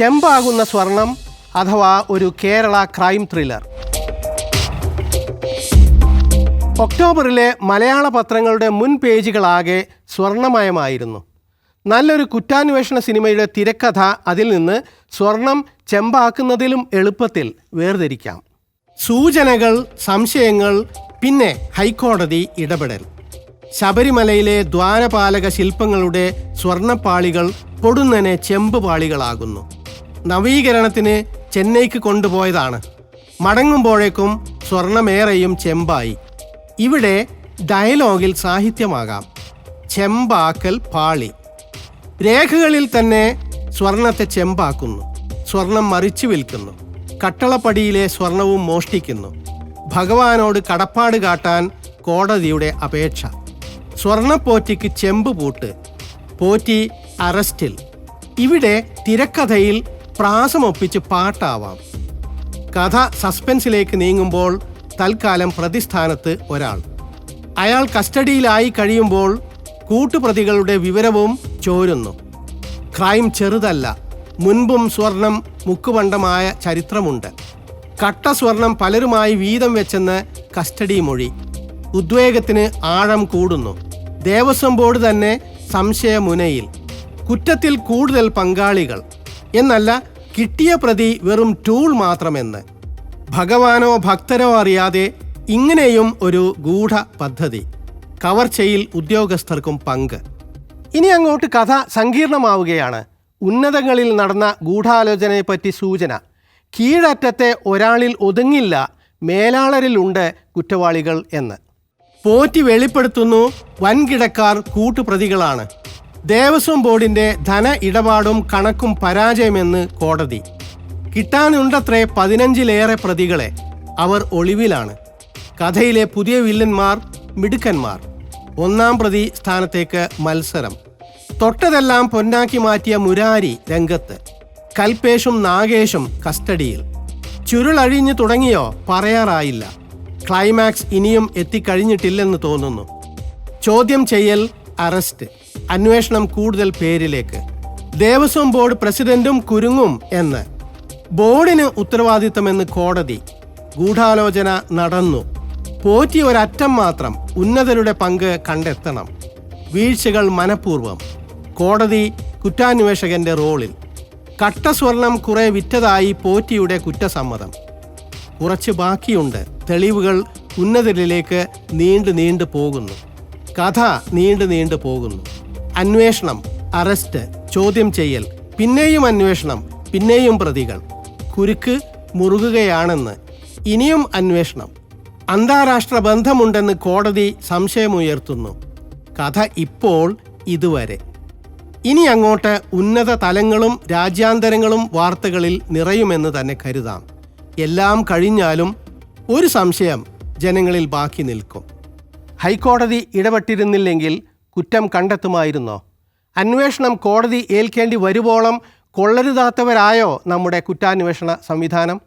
ചെമ്പാകുന്ന സ്വർണം അഥവാ ഒരു കേരള ക്രൈം ത്രില്ലർ ഒക്ടോബറിലെ മലയാള പത്രങ്ങളുടെ മുൻ പേജുകളാകെ സ്വർണമയമായിരുന്നു. നല്ലൊരു കുറ്റാന്വേഷണ സിനിമയുടെ തിരക്കഥ അതിൽ നിന്ന് സ്വർണം ചെമ്പാക്കുന്നതിലും എളുപ്പത്തിൽ വേർതിരിക്കാം. സൂചനകൾ സംശയങ്ങൾ പിന്നെ ഹൈക്കോടതി ഇടപെടൽ. ശബരിമലയിലെ ദ്വാരപാലക ശില്പങ്ങളുടെ സ്വർണപ്പാളികൾ പൊടുന്നനെ ചെമ്പ് പാളികളാകുന്നു നവീകരണത്തിന് ചെന്നൈക്ക് കൊണ്ടുപോയതാണ്. മടങ്ങുമ്പോഴേക്കും സ്വർണമേറെയും ചെമ്പായി. ഇവിടെ ഡയലോഗിൽ സാഹിത്യമാകാം. ചെമ്പാക്കൽ പാളി. രേഖകളിൽ തന്നെ സ്വർണത്തെ ചെമ്പാക്കുന്നു. സ്വർണം മറിച്ചു വിൽക്കുന്നു. കട്ടളപ്പടിയിലെ സ്വർണവും മോഷ്ടിക്കുന്നു. ഭഗവാനോട് കടപ്പാട് കാട്ടാൻ കോടതിയുടെ അപേക്ഷ. സ്വർണപ്പോറ്റിക്ക് ചെമ്പ് പൂട്ട്. പോറ്റി അറസ്റ്റിൽ. ഇവിടെ തിരക്കഥയിൽ പ്രാസമൊപ്പിച്ച് പാട്ടാവാം. കഥ സസ്പെൻസിലേക്ക് നീങ്ങുമ്പോൾ തൽക്കാലം പ്രതിസ്ഥാനത്ത് ഒരാൾ. അയാൾ കസ്റ്റഡിയിലായി കഴിയുമ്പോൾ കൂട്ടുപ്രതികളുടെ വിവരവും ചോരുന്നു. ക്രൈം ചെറുതല്ല മുൻപും സ്വർണം മുക്കുപണ്ടമായ ചരിത്രമുണ്ട്. കട്ട സ്വർണം പലരുമായി വീതം വെച്ചെന്ന് കസ്റ്റഡി മൊഴി. ഉദ്വേഗത്തിന് ആഴം കൂടുന്നു. ദേവസ്വം ബോർഡ് തന്നെ സംശയമുനയിൽ. കുറ്റത്തിൽ കൂടുതൽ പങ്കാളികൾ. എന്നല്ല കിട്ടിയ പ്രതി വെറും ടൂൾ മാത്രമെന്ന്. ഭഗവാനോ ഭക്തരോ അറിയാതെ ഇങ്ങനെയും ഒരു ഗൂഢ പദ്ധതി. കവർച്ചയിൽ ഉദ്യോഗസ്ഥർക്കും പങ്ക്. ഇനി അങ്ങോട്ട് കഥ സങ്കീർണമാവുകയാണ്. ഉന്നതങ്ങളിൽ നടന്ന ഗൂഢാലോചനയെപ്പറ്റി സൂചന. കീഴറ്റത്തെ ഒരാളിൽ ഒതുങ്ങില്ല മേലാളരിലുണ്ട് കുറ്റവാളികൾ എന്ന്. പോറ്റി വെളിപ്പെടുത്തുന്നു വൻകിടക്കാർ കൂട്ടുപ്രതികളാണ്. ദേവസ്വം ബോർഡിന്റെ ധന ഇടപാടും കണക്കും പരാജയമെന്ന് കോടതി. കിട്ടാനുണ്ടത്രേ പതിനഞ്ചിലേറെ പ്രതികളെ അവർ ഒളിവിലാണ്. കഥയിലെ പുതിയ വില്ലന്മാർ മിടുക്കന്മാർ. ഒന്നാം പ്രതി സ്ഥാനത്തേക്ക് മത്സരം. തൊട്ടതെല്ലാം പൊന്നാക്കി മാറ്റിയ മുരാരി രംഗത്ത്. കൽപേഷും നാഗേഷും കസ്റ്റഡിയിൽ. ചുരുളഴിഞ്ഞു തുടങ്ങിയോ പറയാറായില്ല. ക്ലൈമാക്സ് ഇനിയും എത്തിക്കഴിഞ്ഞിട്ടില്ലെന്ന് തോന്നുന്നു. ചോദ്യം ചെയ്യൽ അറസ്റ്റ്. അന്വേഷണം കൂടുതൽ പേരിലേക്ക്. ദേവസ്വം ബോർഡ് പ്രസിഡന്റും കുരുങ്ങും എന്ന്. ബോർഡിന് ഉത്തരവാദിത്തമെന്ന് കോടതി. ഗൂഢാലോചന നടന്നു. പോറ്റി ഒരറ്റം മാത്രം ഉന്നതരുടെ പങ്ക് കണ്ടെത്തണം. വീഴ്ചകൾ മനഃപൂർവം. കോടതി കുറ്റാന്വേഷകന്റെ റോളിൽ. കട്ട സ്വർണം കുറെ വിറ്റതായി പോറ്റിയുടെ കുറ്റസമ്മതം. കുറച്ച് ബാക്കിയുണ്ട്. തെളിവുകൾ ഉന്നതരിലേക്ക് നീണ്ടു നീണ്ടു പോകുന്നു. കഥ നീണ്ടു നീണ്ടു പോകുന്നു. അന്വേഷണം അറസ്റ്റ് ചോദ്യം ചെയ്യൽ പിന്നെയും അന്വേഷണം പിന്നെയും പ്രതികൾ. കുരുക്ക് മുറുകുകയാണെന്ന്. ഇനിയും അന്വേഷണം. അന്താരാഷ്ട്ര ബന്ധമുണ്ടെന്ന് കോടതി സംശയമുയർത്തുന്നു. കഥ ഇപ്പോൾ ഇതുവരെ. ഇനി അങ്ങോട്ട് ഉന്നത തലങ്ങളും രാജ്യാന്തരങ്ങളും വാർത്തകളിൽ നിറയുമെന്ന് തന്നെ കരുതാം. എല്ലാം കഴിഞ്ഞാലും ഒരു സംശയം ജനങ്ങളിൽ ബാക്കി നിൽക്കും. ഹൈക്കോടതി ഇടപെട്ടിരുന്നില്ലെങ്കിൽ കുറ്റം കണ്ടെത്തുമായിരുന്നോ? അന്വേഷണം കോടതി ഏൽക്കേണ്ടി വരുവോളം കൊള്ളരുതാത്തവരായോ നമ്മുടെ കുറ്റാന്വേഷണ സംവിധാനം?